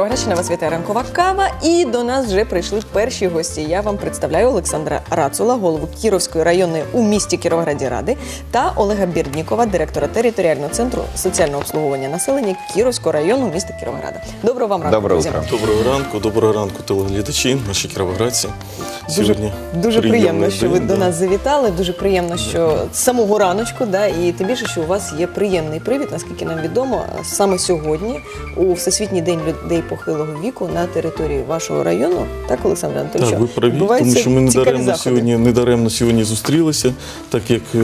Кіровоградщина вас вітає ранкова кава. І до нас вже прийшли перші гості. Я вам представляю Олександра Рацула, голову Кіровської районної у місті Кіровограді Ради, та Олега Бірднікова, директора територіального центру соціального обслуговування населення Кіровського району міста Кіровограда. Доброго вам ранку. Доброго друзі. Доброго ранку, доброго ранку, телеглядачі, наші кіровоградці. Дуже, Сьогодні дуже приємно, приємний що ви день, до да. нас завітали. Дуже приємно, що з самого раночку, да, і тим більше, що у вас є приємний привід, наскільки нам відомо, саме сьогодні, у Всесвітній день людей похилого віку на території вашого району. Так, Олександр Анатолійович? Так, ви праві, тому що ми не даремно сьогодні, не даремно сьогодні зустрілися, так як е,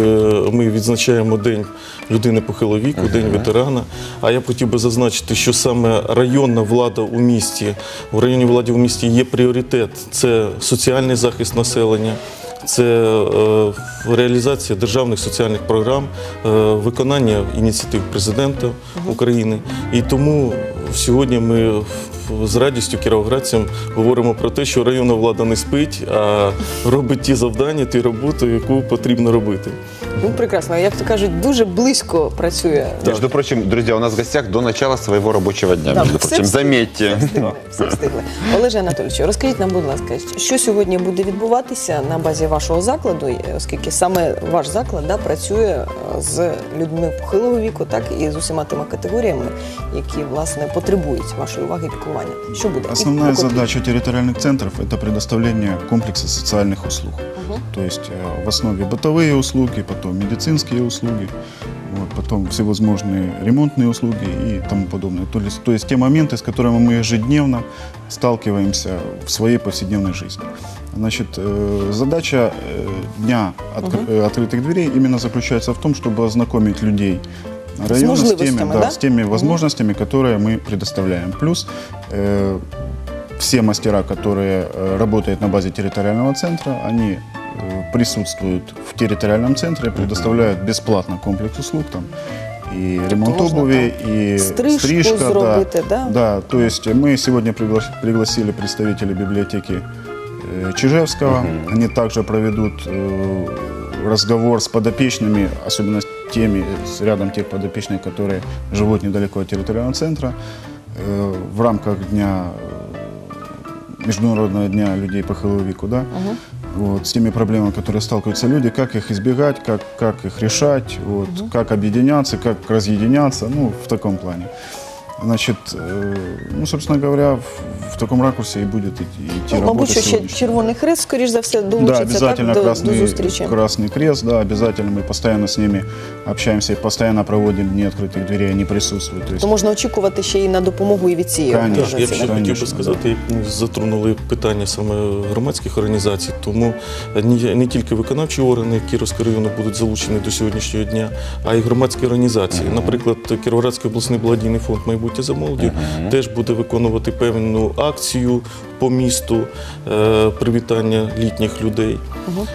ми відзначаємо День людини похилого віку, День ветерана. А я б хотів би зазначити, що саме районна влада у місті, в районній владі у місті є пріоритет. Це соціальний захист населення. Це е, реалізація державних соціальних програм, е, виконання ініціатив президента України. І тому сьогодні ми з радістю кіровоградцям говоримо про те, що районна влада не спить, а робить ті завдання, ті роботи, яку потрібно робити. Ну, прекрасно. Як то кажуть, дуже близько працює. Между прочим, друзья, у нас в гостях до начала своего рабочего дня. Да, между все прочим, встигли, заметьте. Все встигли, все встигли. Олеже Анатолійовичу, розкажіть нам, будь ласка, що сьогодні буде відбуватися на базі вашого закладу, е, оскільки саме ваш заклад да, працює е, з людьми похилого віку, так і з усіма тими категоріями, які власне потребують вашої уваги і піклування. Що буде? Основная задача территориальных центров – это предоставление комплекса социальных услуг. Мгм. То есть э, в основе бытовые услуги, потом медицинские услуги, вот, потом всевозможные ремонтные услуги и тому подобное. То есть, то есть те моменты, с которыми мы ежедневно сталкиваемся в своей повседневной жизни. Значит, э, задача э, дня откры- э, открытых дверей именно заключается в том, чтобы ознакомить людей района с, теми, возможностями, да, да? с теми возможностями, которые мы предоставляем. Плюс э, все мастера, которые э, работают на базе территориального центра, они э, присутствуют в территориальном центре, предоставляют бесплатно комплекс услуг там и ремонт можно обуви, и стрижку стрижка, да, зробити, да? да. То есть мы сегодня пригла- пригласили представителей библиотеки э, Чижевского. Они также проведут э, разговор с подопечными, особенно с теми, с рядом тех подопечных, которые живут недалеко от территориального центра, э, в рамках дня э, Международного дня людей похилого веку, да, вот, с теми проблемами, которые сталкиваются люди, как их избегать, как, как их решать, вот, как объединяться, как разъединяться, ну, в таком плане. Значит, э, ну, собственно говоря, в, в таком ракурсе и будет идти, идти Ну, работа мабуть, що ще сегодняшняя. Червоний Хрест, скоріш за все, Да, долучиться обязательно так, до, Красный, до зустрічі. Красный Крест, да, обязательно мы постоянно с ними общаемся и постоянно проводим дни открытых дверей, они присутствуют. То есть, То можна очікувати ще й на допомогу і від цієї Конечно. Так, організації. я ще да? хотів би Конечно, сказати, як ми затронули питання саме громадських організацій, тому не, не тільки виконавчі органи Кіровського району будуть залучені до сьогоднішнього дня, а й громадські організації. Наприклад, Кіровоградський обласний благодійний фонд майбутнє за молоді теж буде виконувати певну акцію по місту е, привітання літніх людей.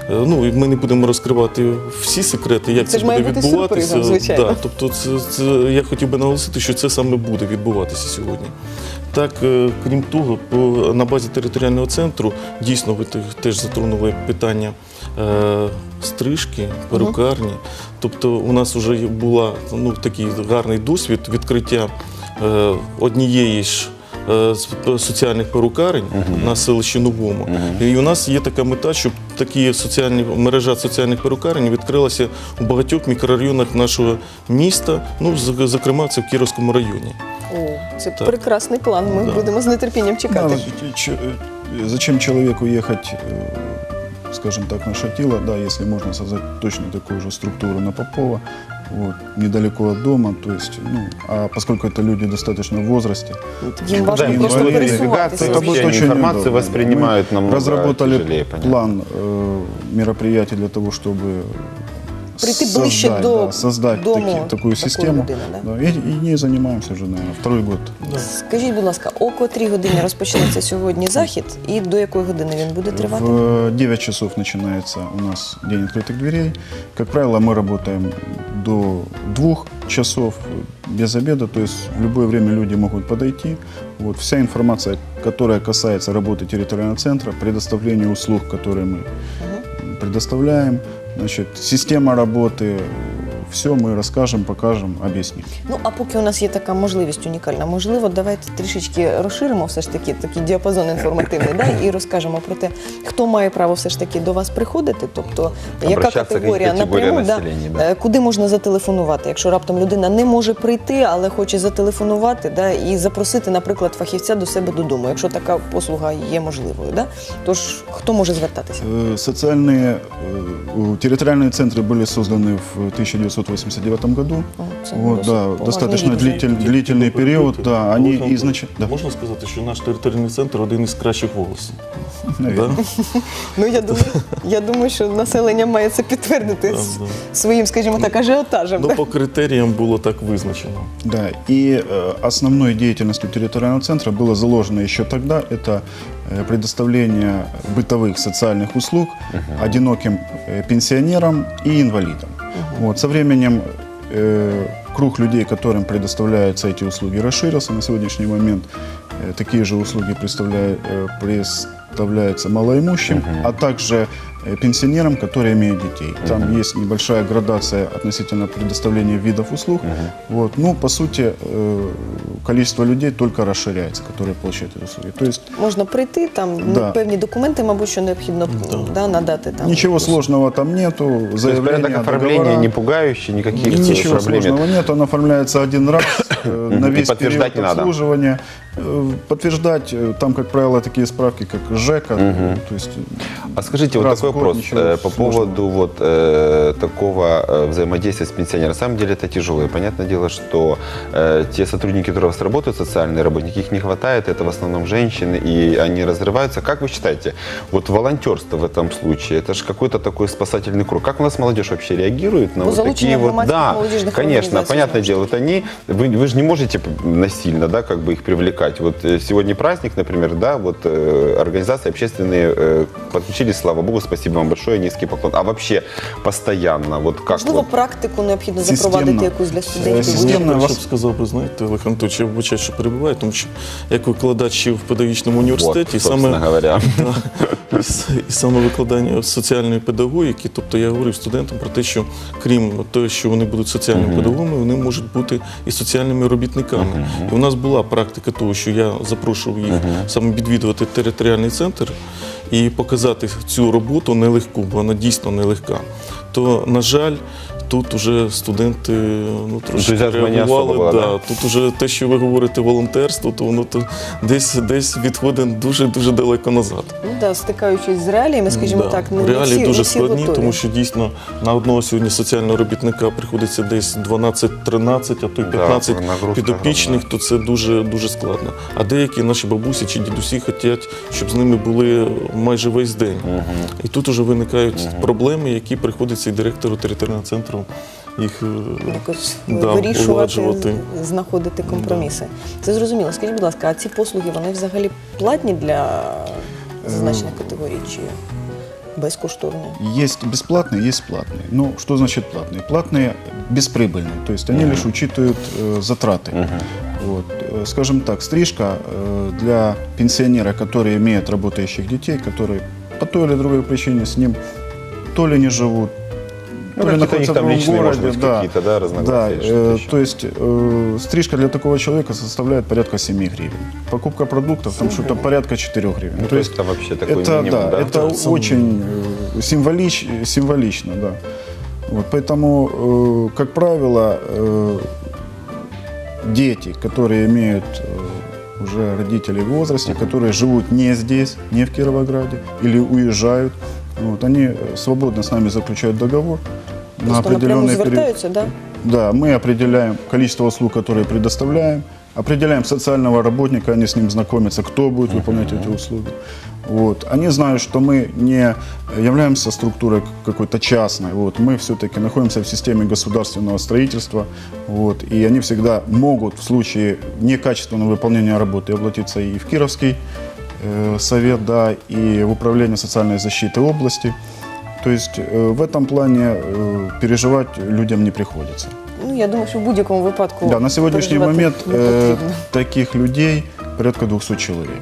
Е, Ну і ми не будемо розкривати всі секрети, як Це це, буде відбуватися. сюрпризом, звичайно. Да, тобто, це, це я хотів би наголосити, що це саме буде відбуватися сьогодні. Так, е, крім того, по, на базі територіального центру дійсно ви те- теж затронули питання е, стрижки, перукарні. Тобто, у нас вже була ну, такий гарний досвід відкриття однієї ж. е, з- Соціальних перукарень на селищі Новому. І у нас є така мета, щоб такі соціальні мережа соціальних перукарень відкрилася у багатьох мікрорайонах нашого міста, ну, зокрема, це в Кіровському районі. О, це Так. прекрасний план. Ми Да. будемо з нетерпінням чекати. э, зачем человеку ехать, э, скажем так, на Шатило, да, если можно создать точно такую же структуру на Попова, вот, недалеко от дома, то есть, ну, а поскольку это люди достаточно в возрасте, Їм важко Да, просто инвалиды, пересуватися. это будет Вообще очень информацию удобно. воспринимают Мы намного разработали тяжелее, понятно. план э, мероприятий для того, чтобы Прийти ближче создать, до да, создать дому таки- такую такої систему. людини, да? Да, и, и ней занимаемся уже, наверное, второй год. Скажіть, будь ласка, о котрій годині розпочнеться сьогодні захід і до якої години він буде тривати? В 9 часов начинается у нас День открытых дверей. Как правило, мы работаем до 2 часов без обеда, то есть в любое время люди могут подойти. Вот, вся информация, которая касается работы территориального центра, предоставления услуг, которые мы предоставляем, значит, система работы, все мы расскажем, покажем, объясним. Ну а поки у нас є така можливість унікальна, можливо, давайте трішечки розширимо все ж таки такий діапазон інформативний, да, і розкажемо про те, хто має право все ж таки до вас приходити, тобто яка Обращатися категорія к категорії напряму, да, населення, да. е, куди можна зателефонувати, якщо раптом людина не може прийти, але хоче зателефонувати, да, і запросити, наприклад, фахівця до себе додому, якщо така послуга є можливою. Да? Тож хто може звертатися? Э, Социальные э, территориальные центры были созданы в 1989 году. О, це Вот, досить да, поважний достаточно рік. длитель- длительный период. Да, они Можна- изначально... Да, Можна сказати, що наш територіальний центр один із кращих в області. наверное. Да? Ну я думаю, я думаю, що населення має це підтвердити Да, з- да. своїм, скажімо так, ажіотажем. Ну, да? по критеріям було так визначено. Да, и э, основной деятельностью территориального центра было заложено еще тогда это э, предоставление бытовых социальных услуг одиноким э, пенсионерам и инвалидам. Вот, со временем э, круг людей, которым предоставляются эти услуги, расширился. На сегодняшний момент э, такие же услуги э, представляются малоимущим, а также э, пенсионерам, которые имеют детей. Там есть небольшая градация относительно предоставления видов услуг. Вот. Ну, по сути, количество людей только расширяется, которые получают эти услуги. То есть Можна прийти, там ну, Да. певні документи, мабуть, що необхідно да, надати там. ничего сложного там нету. То есть Заявление, порядок оформления договора. не пугающий, никаких Ничего проблем сложного нет, он оформляется один раз э, на весь подтверждать период не надо. обслуживания. Э, Подтверждать, э, там, как правило, такие справки, как ЖЭКа, э, то есть А скажите, вот Раз такой в год вопрос ничего э, по сложного. поводу вот э, такого э, взаимодействия с пенсионером. На самом деле это тяжело. И понятное дело, что э, те сотрудники, которые у вас работают, социальные работники, их не хватает. Это в основном женщины, и они разрываются. Как вы считаете, вот волонтерство в этом случае, это же какой-то такой спасательный круг. Как у нас молодежь вообще реагирует на Ну, вот залучение такие вот... громадских Да, молодежных конечно, организаций, понятное знову дело, ж это они, вы, вы же не можете насильно, да, как бы их привлекать. Вот э, сегодня праздник, например, да, вот э, организации общественные э, подключились, слава богу, спасибо вам большое, низкий поклон. А вообще постоянно, вот как Можливо, вот? практику необхідно Системно. запровадити якусь для Е, студентів. системно. Я вас- б сказав би, знаєте, Олег Анатольович, я вибачаю, що перебуваю, тому що як викладач ще в педагогічному університеті, вот, собственно саме говоря. Да. І с- І саме викладання соціальної педагогіки, тобто я говорив студентам про те, що крім того, що вони будуть соціальними педагогами, вони можуть бути і соціальними робітниками. І у нас була практика того, що я запрошував їх саме відвідувати територіальний центр і показати цю роботу нелегку, бо вона дійсно нелегка. То, на жаль, тут уже студенти ну, трошки реагували. було, да. да? Тут уже те, що ви говорите, волонтерство, то воно то десь, десь відходить дуже-дуже далеко назад. Ну да, стикаючись з реаліями, скажімо Да. так, не, не реалії всі, дуже не всі складні, готові. тому що дійсно на одного сьогодні соціального робітника приходиться десь 12-13, а то й Да, 15 нагрузка підопічних, то це дуже дуже складно. А деякі наші бабусі чи дідусі хочуть, щоб з ними були майже весь день. І тут вже виникають проблеми, які приходиться і директору територіального центру їх е, якось да, вирішувати, уладжувати. з- знаходити компроміси. Це зрозуміло. Скажіть, будь ласка, а ці послуги вони взагалі платні для зазначених категорій чи безкоштовні? есть бесплатные, есть платные. Ну, что значит платные? Платные бесприбыльные, то есть они лишь учитывают э, затраты. Вот. Э, Скажем так, стрижка э, для пенсионера, который имеет работающих детей, которые по той или другой причине с ним то ли не живут, Ну, то ли какие-то у них находятся в там другом личные, может городе. быть, да. какие-то, да, Да, разногласия, э, что-то еще. то есть э, стрижка для такого человека составляет порядка 7 гривен. Покупка продуктов там что-то порядка 4 гривен. Ну, то есть это вообще такой это, минимум, да, да? это Это сам- очень э, символич, символично, да. Вот, поэтому, э, как правило, э, дети, которые имеют э, уже родителей в возрасте, которые живут не здесь, не в Кировограде, или уезжают, вот, они э, свободно с нами заключают договор на Просто напряму определенный период. да? Да, мы определяем количество услуг, которые предоставляем, определяем социального работника, они с ним знакомятся, кто будет выполнять эти услуги. Вот. Они знают, что мы не являемся структурой какой-то частной, вот. мы все-таки находимся в системе государственного строительства, вот. и они всегда могут в случае некачественного выполнения работы обратиться и в Кировский э, совет, да, и в управление социальной защиты области. То есть э, в этом плане э, переживать людям не приходится. Ну, я думаю, що в будь-якому випадку. Да, на сегодняшний переживати момент не э, потрібно. таких людей порядка 200 человек.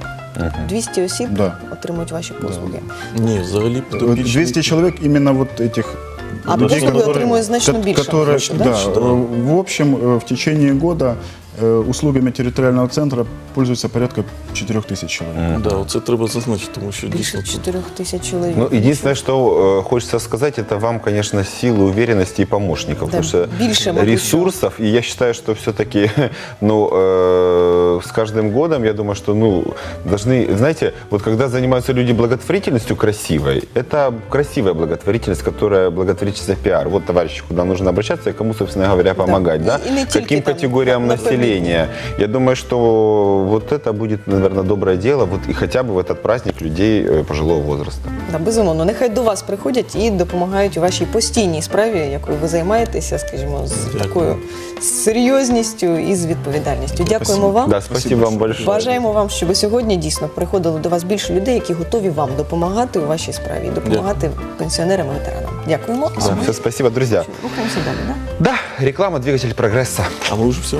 200 осіб Да. отримують ваші послуги. Ні, взагалі Э, підопічні- 200 человек именно вот этих А Да, послуги которые- отримує значно ко- більше. которые, грошей, да, да? э, в общем, э, в течение года э, услугами территориального центра пользуется порядка 4 тысяч человек. Да, це треба зазначити, тому що Більше дійсно 4 тисяч чоловік. Ну, единственное, что э, хочется сказать, это вам, конечно, силы, уверенности и помощников. Да, потому что больше, мабуть, ресурсов, и я считаю, что все-таки, ну, э, с каждым годом, я думаю, что, ну, должны, знаете, вот когда занимаются люди благотворительностью красивой, это красивая благотворительность, которая благотворительность пиар. Вот, товарищи, куда нужно обращаться и кому, собственно говоря, помогать, да? И- и не только Каким там, категориям на населения. Я думаю, что вот это будет, наверное, доброе дело, вот и хотя бы в этот праздник людей э, пожилого возраста. Да, безумовно, нехай до вас приходять і допомагають у вашій постійній справі, якою ви займаєтеся, скажімо, з Дякую. такою серйозністю і з відповідальністю. Дякуємо Спасибо. вам. Да, спасибо вам большое. Бажаємо вам, щоб сьогодні дійсно приходило до вас більше людей, які готові вам допомагати у вашій справі і допомагати пенсіонерам і ветеранам. Дякуємо. Да, все, спасибо, друзья. Рухаємося далі. Да? Да, реклама, двигатель прогресса. А ми вже все.